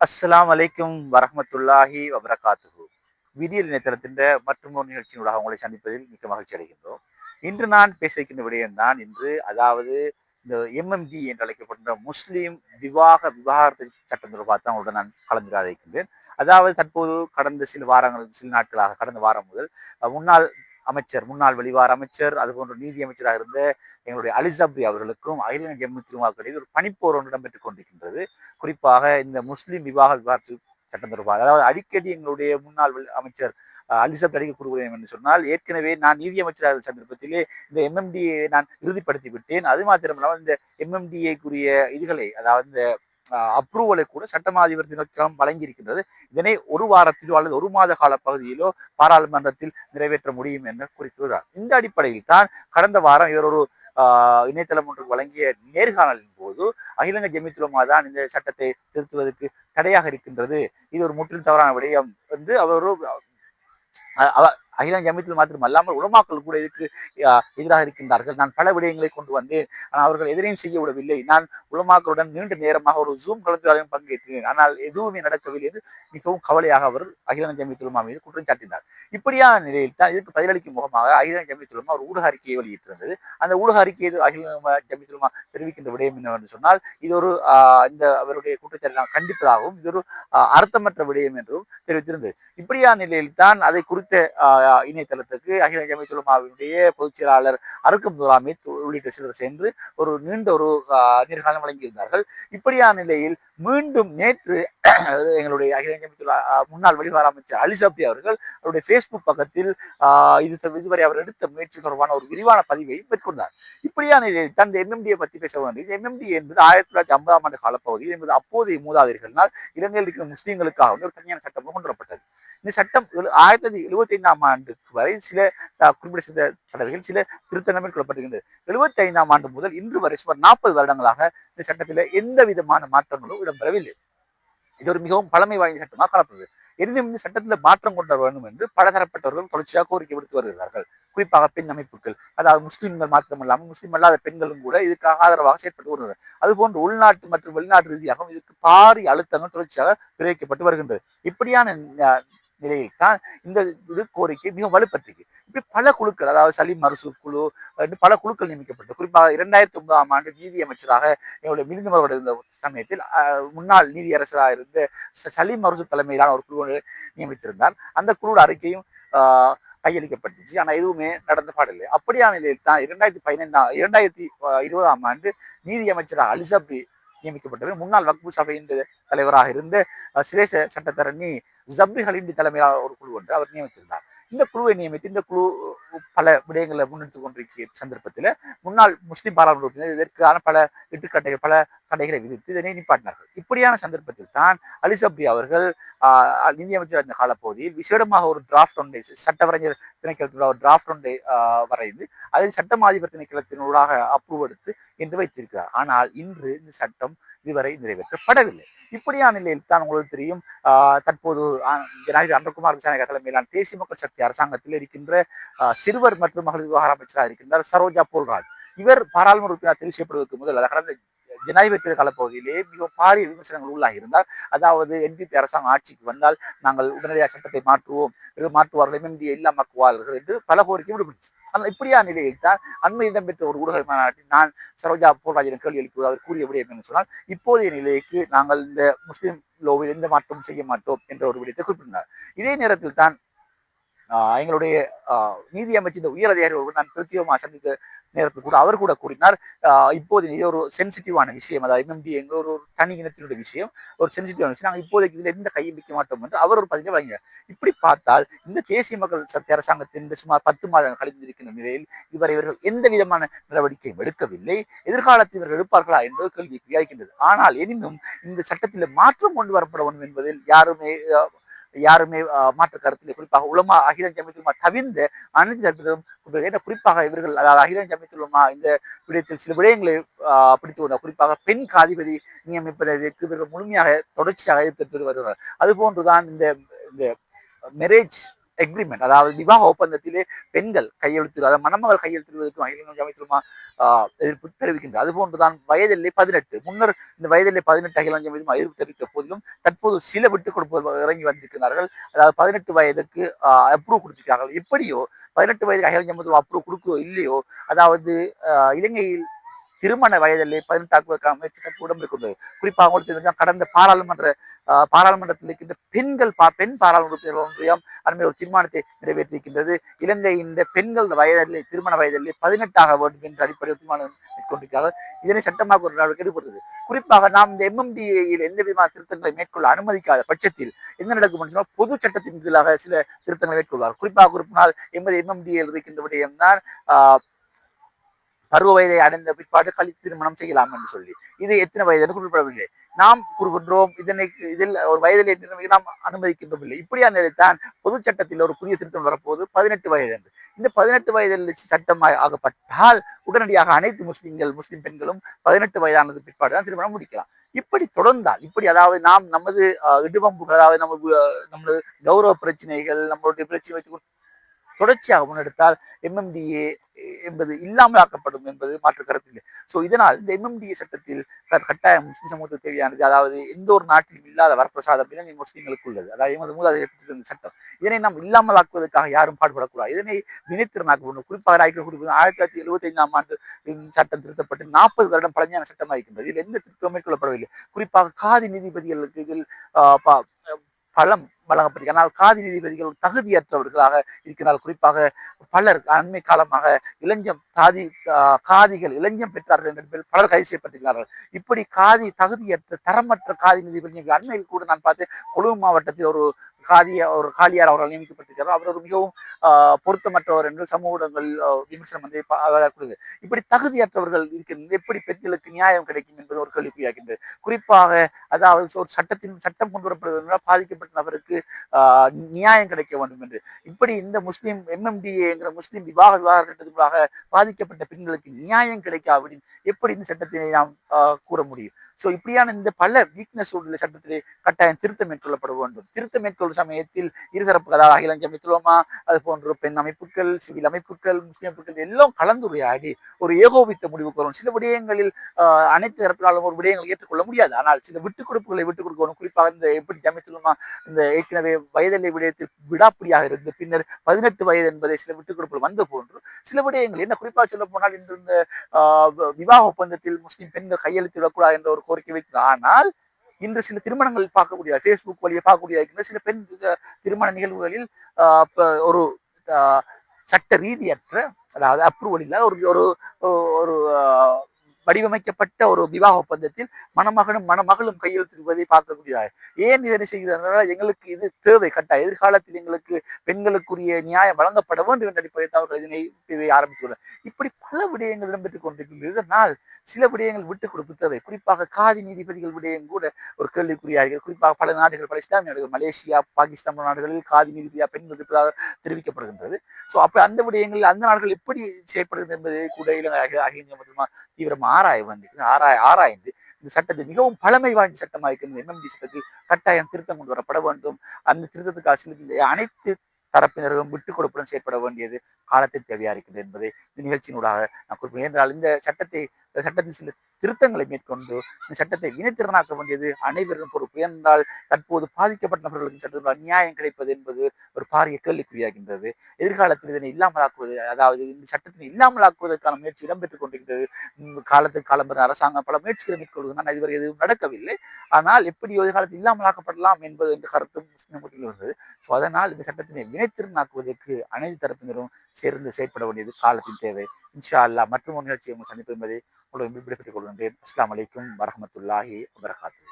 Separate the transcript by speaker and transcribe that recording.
Speaker 1: அஸ்லாம் அலைக்கும் வரமத்துல்லாஹி வபரகாத்துஹு. விதியல் இணையதளத்தின் மற்றும் ஒரு நிகழ்ச்சியினூடாக உங்களை சந்திப்பதில் மிக்க மகிழ்ச்சி அடைகின்றோம். இன்று நான் பேச இருக்கின்ற விடயம் தான் இன்று அதாவது இந்த எம்எம்டி என்று அழைக்கப்படுகின்ற முஸ்லீம் விவாக விவாகரத்து சட்டம் தொடர்பாக தான் உங்களுடன் நான் கலந்துரையாட இருக்கின்றேன். அதாவது தற்போது கடந்த சில வாரங்கள் சில நாட்களாக கடந்த வாரம் முதல் முன்னாள் அமைச்சர் முன்னாள் வெளிவார அமைச்சர் அதுபோன்ற நீதி அமைச்சராக இருந்த எங்களுடைய அலிசப்ரி அவர்களுக்கும் அகில ஜம்மு திருமாக்களில் ஒரு பனிப்போர் ஒன்று இடம்பெற்றுக் கொண்டிருக்கின்றது. குறிப்பாக இந்த முஸ்லீம் விவாக விவாதத்தில் சட்டம் தொடர்பாக அதாவது அடிக்கடி எங்களுடைய முன்னாள் அமைச்சர் அலிசப் அடிக்க கூறுகிறேன் என்று சொன்னால் ஏற்கனவே நான் நீதி அமைச்சராக சந்தர்ப்பத்திலே இந்த எம்எம்டியை நான் இறுதிப்படுத்தி விட்டேன் அது மாத்திரமல்லாமல் இந்த எம்எம்டிஏக்குரிய இதுகளை அதாவது இந்த அப்ரூவலை கூட சட்டமா அதிபர் திணைக்களம் வழங்கியிருக்கின்றது. இதனை ஒரு வாரத்திலோ அல்லது ஒரு மாத கால பகுதியிலோ பாராளுமன்றத்தில் நிறைவேற்ற முடியும் என்று குறித்துள்ளார் இந்த அடிப்படையில் தான் கடந்த வாரம் இவர் ஒரு இணையதளம் ஒன்றுக்கு வழங்கிய நேர்காணலின் போது அகிலங்க ஜெமித்துலமா தான் இந்த சட்டத்தை திருத்துவதற்கு தடையாக இருக்கின்றது. இது ஒரு முற்றிலும் தவறான விடயம் என்று அவர் அஹ், அவ அகில ஜமியத்தில் மாத்திரம் அல்லாமல் உலமாக்கள் கூட இதுக்கு அஹ், எதிராக இருக்கின்றார்கள். நான் பல விடயங்களை கொண்டு வந்தேன். ஆனால் அவர்கள் எதிரையும் செய்ய விடவில்லை. நான் உலமாக்களுடன் நீண்ட நேரமாக ஒரு ஜூம் கலந்துரையாடலும் பங்கேற்றேன். ஆனால் எதுவுமே நடக்கவில்லை என்று மிகவும் கவலையாக அவர் அகில ஜமியத்துலமா மீது குற்றம் சாட்டினார். இப்படியான நிலையில் தான் இதுக்கு பதிலளிக்கும் முகமாக அகில ஜமியத்துலமா ஒரு ஊடக அறிக்கையை வெளியிட்டிருந்தது. அந்த ஊடக அறிக்கையை அகில ஜமியத்துலமா தெரிவிக்கின்ற விடயம் என்னவென்று சொன்னால் இது ஒரு இந்த அவருடைய குற்றச்சாட்டை நான் கண்டிப்பதாகவும் இது ஒரு அர்த்தமற்ற விடயம் என்றும் தெரிவித்திருந்தது. இப்படியான நிலையில் தான் அதை குறித்த இணையதளத்துக்கு அகில ஜமித்துலமாவினுடைய பொதுச் செயலாளர் அருக்கம் துராமி உள்ளிட்ட சிலர் சென்று ஒரு நீண்ட ஒரு நீர்காலம் வழங்கியிருந்தார்கள். இப்படியான நிலையில் மீண்டும் நேற்று எங்களுடைய அகில ஜமித்துலா முன்னாள் வெளிவார அமைச்சர் அலிசப்தி அவர்கள் அவருடைய ஃபேஸ்புக் பக்கத்தில் இது இதுவரை அவர் எடுத்த முயற்சி தொடர்பான ஒரு விரிவான பதிவை பெற்றுக்கொண்டார். இப்படியான நிலையில் தான் இந்த எம்எம்டியை பற்றி பேச வேண்டியது எம்எம்டி என்பது ஆயிரத்தி தொள்ளாயிரத்தி ஐம்பதாம் ஆண்டு காலப்பகுதியில் என்பது அப்போதைய மூதாதையர்களினால் இலங்கையில் இருக்கிற முஸ்லீம்களுக்காக ஒரு தனியான சட்டம் கொண்டு வரப்பட்டது இந்த சட்டம் ஆயிரத்தி தொள்ளாயிரத்தி எழுபத்தி ஐந்தாம் ஆண்டுக்கு வரை சில குறிப்பிட்ட சில தடவைகள் சில திருத்தங்கள் மேற்கொள்ளப்பட்டிருக்கின்றது. எழுபத்தி ஐந்தாம் ஆண்டு முதல் இன்று வரை சுமார் நாற்பது வருடங்களாக இந்த சட்டத்தில் எந்த விதமான மாற்றங்களும் இடம்பெறவில்லை இது ஒரு மிகவும் பழமை வாய்ந்த சட்டமாக காணப்படுது எனினும் இந்த சட்டத்தில் மாற்றம் கொண்டு வர வேண்டும் என்று பலதரப்பட்டவர்கள் தொடர்ச்சியாக கோரிக்கை விடுத்து வருகிறார்கள். குறிப்பாக பெண் அமைப்புகள் அதாவது முஸ்லிம்கள் மாத்திரமல்லாமல் முஸ்லிம் அல்லாத பெண்களும் கூட இதுக்காக ஆதரவாக செயற்பட்டு வருகிறார்கள் அதுபோன்று உள்நாட்டு மற்றும் வெளிநாட்டு ரீதியாகவும் இதுக்கு பாரிய அழுத்தங்கள் தொடர்ச்சியாக பிரிவிக்கப்பட்டு வருகின்றது. இப்படியான நிலையில் தான் இந்த இது கோரிக்கை மிக வலுப்பட்டிருக்கு இப்படி பல குழுக்கள் அதாவது சலீம் மர்சூப் குழு பல குழுக்கள் நியமிக்கப்பட்டது. குறிப்பாக இரண்டாயிரத்தி ஒன்பதாம் ஆண்டு நீதி அமைச்சராக என்னுடைய மரபு இருந்த சமயத்தில் முன்னாள் நீதியரசராக இருந்த ச- சலீம் தலைமையிலான ஒரு குழு நியமித்திருந்தார். அந்த குழுவோட அறிக்கையும் ஆஹ், கையளிக்கப்பட்டுச்சு. ஆனால் எதுவுமே நடந்த பாடில்லை. அப்படியான நிலையில் தான் இரண்டாயிரத்தி பதினைந்தாம் இரண்டாயிரத்தி இருபதாம் ஆண்டு நீதி அமைச்சராக அலிசப்ரி நியமிக்கப்பட்டவர். முன்னாள் வக்பு சபையின் தலைவராக இருந்த சிரேஷ சட்டத்தரணி ஜப்ரி ஹலிண்டி தலைமையிலான ஒரு குழு ஒன்று அவர் நியமித்திருந்தார். இந்த குழுவை நியமித்து இந்த குழு பல விடயங்களை முன்னெடுத்து கொண்டிருக்கிற சந்தர்ப்பத்தில் முன்னாள் முஸ்லிம் பாராளுமன்ற உறுப்பினர் இதற்கான பல இட்டுக்கட்டைகள் பல தடைகளை விதித்து இதனை நிப்பாட்டினார்கள். இப்படியான சந்தர்ப்பத்தில் தான் அலிசப்ரி அவர்கள் ஆஹ், நிதியமைச்சர் இருந்த காலப்பகுதியில் விசேடமாக ஒரு டிராஃப்ட் ஒன்றை சட்டவரைஞர் திணைக்களத்தில் ஒரு டிராஃப்ட் ஒன்றை வரைந்து அதில் சட்டமாதிபர் திணைக்களத்தினூடாக அப்ரூவ் எடுத்து என்று வைத்திருக்கிறார். ஆனால் இன்று இந்த சட்டம் இதுவரை நிறைவேற்றப்படவில்லை. இப்படியான நிலையில் தான் உங்களுக்கு தெரியும் ஆஹ், தற்போது ஜனாதிபதி அன்றகுமார் விசாரணை தலைமையிலான தேசிய மக்கள் சக்தி அரசாங்கத்தில் இருக்கின்ற சிறுவர் மற்றும் மகளிர் விவகார அமைச்சராக இருக்கின்றார் சரோஜா போல்ராஜ். இவர் பாராளுமன்ற உறுப்பினர் தெரிவு செய்யப்படுவதற்கு முதல் கடந்த ஜனாதிபதி தேர்தல் காலப்பகுதியிலே மிக பாரிய விமர்சனங்கள் உள்ளாகி இருந்தார் அதாவது என்பிபி அரசாங்கம் ஆட்சிக்கு வந்தால் நாங்கள் உடனடியாக சட்டத்தை மாற்றுவோம். மாற்றுவார்கள் எம்எம்டியை இல்லாமக்குவார்கள் என்று பல கோரிக்கை விடுபட்டுச்சு. ஆனால் இப்படியா நிலையில் தான் அண்மை இடம்பெற்ற ஒரு ஊடக மாநாட்டில் நான் சரோஜா போல்ராஜிடம் கேள்வி எழுப்புவது அவர் கூறிய விடயம் என்று சொன்னால் இப்போதைய நிலைக்கு நாங்கள் இந்த முஸ்லீம் லோவில் எந்த மாற்றமும் செய்ய மாட்டோம் என்ற ஒரு விடயத்தை குறிப்பிட்டார் இதே நேரத்தில் தான் எங்களுடைய நீதி அமைச்சின் உயர் அதிகாரிகள் நான் பிரத்யேகமாக சந்தித்த நேரத்தில் கூட அவர் கூட கூறினார். இப்போது இது ஒரு சென்சிட்டிவான விஷயம். அதாவது எம்எம்டி எங்க ஒரு ஒரு தனி இனத்தினுடைய விஷயம். ஒரு சென்சிட்டிவான விஷயம். நாங்கள் இப்போதைக்கு இதில் எந்த கையும் வைக்க மாட்டோம் என்று அவர் ஒரு பதிலை வழங்கினார். இப்படி பார்த்தால் இந்த தேசிய மக்கள் சக்தி அரசாங்கத்தின் சுமார் பத்து மாதங்கள் கழிந்திருக்கின்ற நிலையில் இவரை இவர்கள் எந்த விதமான நடவடிக்கையும் எடுக்கவில்லை. எதிர்காலத்தில் இவர்கள் எடுப்பார்களா என்பது கேள்வி இருக்கின்றது ஆனால் எனினும் இந்த சட்டத்தில் மாற்றம் கொண்டு வரப்பட வேண்டும் என்பதில் யாருமே யாருமே மாற்று கருத்தில் குறிப்பாக உலமா அகில ஜமித்துலமா தவிர்ந்த அனைத்து தரப்பினரும் குறிப்பாக ஏன்னா குறிப்பாக இவர்கள் அதாவது அகில ஜமித்துலமா இந்த விடயத்தில் சில விடயங்களை ஆஹ், பிடித்து கொண்டார் குறிப்பாக பெண் காதிபதி நியமிப்பதற்கு இவர்கள் முழுமையாக தொடர்ச்சியாக எதிர்த்து வருகிறார் அதுபோன்றுதான் இந்த இந்த மெரேஜ் எக்ரிமெண்ட் அதாவது விவாக ஒப்பந்தத்திலே பெண்கள் கையெழுத்து அதாவது மணமகள் கையெழுத்திடுவதற்கு அகில அமைச்சருமா எதிர்ப்பு தெரிவிக்கின்றார். அதுபோன்றுதான் வயதில்லை பதினெட்டு முன்னர் இந்த வயதில்லை பதினெட்டு அகில அமைச்சரும் எதிர்ப்பு தெரிவித்த போதிலும் தற்போது சில விட்டுக் கொடுப்பது இறங்கி வந்திருக்கிறார்கள். அதாவது பதினெட்டு வயதுக்கு அப்ரூவ் கொடுத்திருக்கிறார்கள். எப்படியோ பதினெட்டு வயதுக்கு அகில அமைச்சரும் அப்ரூவ் கொடுக்கோ இல்லையோ அதாவது ஆஹ் இலங்கையில் திருமண வயதிலே பதினெட்டாக்குவதற்கான முயற்சிகள் உடம்பு குறிப்பாக உங்களுக்கு கடந்த பாராளுமன்ற பாராளுமன்றத்தில் இருக்கின்ற பெண்கள் பா பெண் பாராளுமன்ற ஒன்றியம் அண்மை ஒரு தீர்மானத்தை நிறைவேற்றியிருக்கின்றது. இந்த பெண்கள் வயதிலே திருமண வயதிலே பதினெட்டாக வேண்டும் என்ற அடிப்படையில் தீர்மானம் மேற்கொண்டிருக்கிறார்கள். இதனை சட்டமாக ஒரு நடவடிக்கை எடுப்படுகிறது குறிப்பாக நாம் இந்த எம்எம்டிஏயில் எந்த விதமான திருத்தங்களை மேற்கொள்ள அனுமதிக்காத பட்சத்தில் என்ன நடக்கும் என்று சொன்னால் பொது சட்டத்தின் கீழாக சில திருத்தங்களை மேற்கொள்வார் குறிப்பாக குறிப்பினால் எமது எம்எம்டிஏல் இருக்கின்ற விடயம்தான் பருவ வயதை அடைந்த பிற்பாடு கழி திருமணம் செய்யலாம் என்று சொல்லி. இது எத்தனை வயது என்று குறிப்பிடவில்லை நாம் கூறுகின்றோம் இதனை இதில் ஒரு வயதில் நாம் அனுமதிக்கின்றோம் இல்லை இப்படியான நிலைத்தான் பொது சட்டத்தில் ஒரு புதிய திருத்தம் வரப்போது பதினெட்டு வயது என்று. இந்த பதினெட்டு வயதில் சட்டம் ஆகப்பட்டால் உடனடியாக அனைத்து முஸ்லிம்கள் முஸ்லிம் பெண்களும் பதினெட்டு வயதானது பிற்பாடு தான் திருமணம் முடிக்கலாம். இப்படி தொடர்ந்தால் இப்படி அதாவது நாம் நமது இடுவம்புகள் அதாவது நம்ம நமது கௌரவ பிரச்சனைகள் நம்மளுடைய பிரச்சனை வைத்து தொடர்ச்சியாக முன்னெடுத்தால் எம்எம்டிஏ என்பது இல்லாமல் ஆக்கப்படும் என்பது மாற்று கருத்து இல்லை. ஸோ இதனால் இந்த எம்எம்டிஏ சட்டத்தில் கட்டாயம் முஸ்லிம் சமூகத்துக்கு தேவையானது. அதாவது எந்த ஒரு நாட்டிலும் இல்லாத வரப்பிரசாதம் இலங்கை முஸ்லீம்களுக்கு உள்ளது. அதாவது எமது மூதாதைய சட்டம். இதனை நாம் இல்லாமல் ஆக்குவதற்காக யாரும் பாடுபடக்கூடாது. இதனை வினைத்திறனாக்க வேண்டும் குறிப்பாக ஆயிரத்தி குறிப்பிட்ட ஆயிரத்தி தொள்ளாயிரத்தி எழுபத்தி ஐந்தாம் ஆண்டு சட்டம் திருத்தப்பட்டு நாற்பது வருடம் பழமையான சட்டமாக இருக்கின்றது. இதில் எந்த திருத்தம் மேற்கொள்ளப்படவில்லை. குறிப்பாக காதி நீதிபதிகளுக்கு இதில் பலம் வழங்கப்படுகிறது. ஆனால் காதி நீதிபதிகள் தகுதியற்றவர்களாக இருக்கிறார். குறிப்பாக பலர் அண்மை காலமாக இளைஞம் காதி காதிகள் இளைஞம் பெற்றார்கள் என்ற பலர் கைது செய்யப்பட்டிருக்கிறார்கள். இப்படி காதி தகுதியற்ற தரமற்ற காதி நீதிபதி அண்மையில் கூட நான் பார்த்தேன் கொழும்பு மாவட்டத்தில் ஒரு காதிய ஒரு காலியார் அவர்கள் நியமிக்கப்பட்டிருக்கிறார். அவர் ஒரு மிகவும் பொருத்தமற்றவர் என்று சமூகங்கள் விமர்சனம் வந்து கூடுது இப்படி தகுதியற்றவர்கள் இருக்கின்ற எப்படி பெண்களுக்கு நியாயம் கிடைக்கும் என்பது ஒரு கேள்விக்குறியாகின்றது. குறிப்பாக அதாவது ஒரு சட்டத்தின் சட்டம் கொண்டு வரப்படுவதனால் பாதிக்கப்பட்ட நபருக்கு நியாயம் கிடைக்க வேண்டும் என்று. இப்படி இந்த முஸ்லீம் எம்எம்டிஏங்கிற முஸ்லீம் விவாக விவாக சட்டத்துக்குள்ளாக பாதிக்கப்பட்ட பெண்களுக்கு நியாயம் கிடைக்காவிடின் எப்படி இந்த சட்டத்தினை நாம் கூற முடியும்? ஸோ இப்படியான இந்த பல வீக்னஸ் உள்ள சட்டத்திலே கட்டாயம் திருத்தம் மேற்கொள்ளப்பட வேண்டும். திருத்தம் மேற்கொள்ளும் சமயத்தில் இருதரப்பு அதாவது அகில ஜமித்துவமா அது போன்ற பெண் அமைப்புகள் சிவில் அமைப்புகள் முஸ்லீம் அமைப்புகள் எல்லாம் கலந்துரையாடி ஒரு ஏகோபித்த முடிவுக்கு வரும். சில விடயங்களில் அனைத்து தரப்பினாலும் ஒரு விடயங்களை ஏற்றுக்கொள்ள முடியாது. ஆனால் சில விட்டுக் கொடுப்புகளை விட்டுக் கொடுக்கணும் குறிப்பாக இந்த எப்படி ஜமித்துலமா இந்த ஏற்கனவே வயதில்லை விடயத்தில் விடாப்பிடியாக இருந்து பின்னர் பதினெட்டு வயது என்பதை சில விட்டுக் கொடுப்புகள் வந்த போன்று சில விடயங்கள். என்ன குறிப்பாக சொல்ல போனால் இன்று இந்த விவாக ஒப்பந்தத்தில் முஸ்லீம் பெண்கள் கையெழுத்து விடக்கூடாது என்ற ஒரு கோரிக்கை வைக்கிறார். ஆனால் இன்று சில திருமணங்கள் பார்க்கக்கூடிய ஃபேஸ்புக் வழியை பார்க்கக்கூடிய சில பெண் திருமண நிகழ்வுகளில் ஒரு சட்ட ரீதியற்ற அதாவது அப்ரூவல் இல்லாத ஒரு ஒரு ஒரு வடிவமைக்கப்பட்ட ஒரு விவாக ஒப்பந்தத்தில் மணமகனும் மணமகளும் கையெழுத்திடுவதை பார்க்கக்கூடியதாக. ஏன் இதனை செய்கிறார்கள் எங்களுக்கு இது தேவை கட்டாயம். எதிர்காலத்தில் எங்களுக்கு பெண்களுக்குரிய நியாயம் வழங்கப்பட வேண்டும் என்ற அடிப்படையில் அவர்கள் இதனை ஆரம்பித்துள்ளனர். இப்படி பல விடயங்கள் இடம்பெற்றுக் கொண்டிருக்கின்றது. இதனால் சில விடயங்கள் விட்டுக் கொடுப்பு தேவை. குறிப்பாக காதி நீதிபதிகள் விடயம் கூட ஒரு கேள்விக்குரியார்கள் குறிப்பாக பல நாடுகள் பல இஸ்லாமிய நாடுகள் மலேசியா பாகிஸ்தான் நாடுகளில் காதி நீதிபதியா பெண்கள் இருப்பதாக தெரிவிக்கப்படுகின்றது. ஸோ அப்ப அந்த விடயங்களில் அந்த நாடுகள் எப்படி செயற்படுகிறது என்பதை கூட இலங்கை மற்றும் தீவிரமாக ஆராய வந்து ஆராய ஆராய்ந்து இந்த சட்டத்தை மிகவும் பழமை வாய்ந்த சட்டமாக இருக்கிறது எம்எம்டி சட்டத்தில் கட்டாயம் திருத்தம் கொண்டு வரப்பட வேண்டும். அந்த திருத்தத்துக்கு அனைத்து தரப்பினரும் விட்டுக் கொடுப்புடன் செயற்பட வேண்டியது காலத்தில் தேவையா இருக்கிறது என்பதை இந்த நிகழ்ச்சியினூடாக நான் குறிப்பிட்டேன் என்றால் இந்த சட்டத்தை சட்டத்தில் சில திருத்தங்களை மேற்கொண்டு இந்த சட்டத்தை வினைத்திறனாக்க வேண்டியது. அனைவரும் பொறுப்பு என்றால் தற்போது பாதிக்கப்பட்ட நபர்களுக்கு சட்டத்தில் நியாயம் கிடைப்பது என்பது ஒரு பாரிய கேள்விக்குறியாகின்றது. எதிர்காலத்தில் இதனை இல்லாமலாக்குவது அதாவது இந்த சட்டத்தினை இல்லாமலாக்குவதற்கான முயற்சி இடம்பெற்றுக் கொண்டிருக்கிறது. காலத்துக்கு காலம் பெற அரசாங்கம் பல முயற்சிகளை மேற்கொள்வது நான் இதுவரை எதுவும் நடக்கவில்லை. ஆனால் எப்படி எதிர்காலத்தில் இல்லாமலாக்கப்படலாம் என்பது என்ற கருத்தும் முஸ்லிம் வருகிறது. ஸோ அதனால் இந்த சட்டத்தினை வினைத்திறனாக்குவதற்கு அனைத்து தரப்பினரும் சேர்ந்து செயற்பட வேண்டியது காலத்தின் தேவை. இன்ஷா அல்லா மற்றும் ஒரு நிகழ்ச்சியை சந்திப்பது உங்களை விடுபட்டுக் கொள்கின்றேன். அஸ்லாம் வலைக்கும் வரமத்துல்லாஹி வரகாத்து